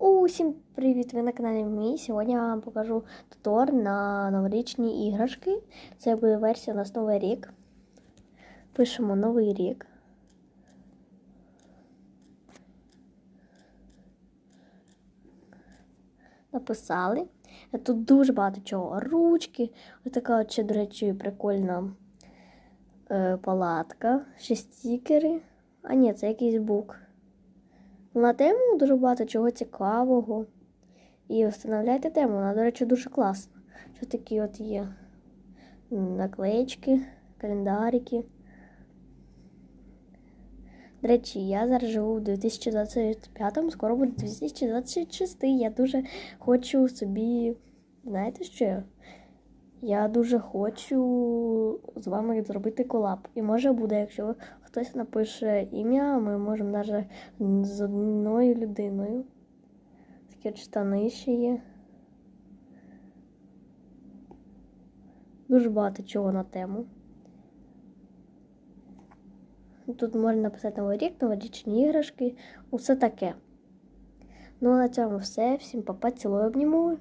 Усім привіт! Ви на каналі Мій. Сьогодні я вам покажу тутор на новорічні іграшки. Це буде версія у нас Новий рік. Пишемо Новий рік. Написали. Тут дуже багато чого. Ручки. Ось така, ще, до речі, прикольна е, палатка. Ще стікери. А ні, це якийсь бук. На тему дуже багато чого цікавого. І встановляйте тему, вона, до речі, дуже класна. Що такі от є наклеєчки, календарики. До речі, я зараз живу в 2025, скоро буде 2026. Я дуже хочу собі. Знаєте що? Я дуже хочу з вами зробити колаб. І може буде, якщо хтось напише ім'я, ми можемо навіть з одною людиною. Такі штани ще є. Дуже багато чого на тему. Тут можна написати новий рік, новорічні іграшки, усе таке. Ну а на цьому все. Всім папа, цілую обніму.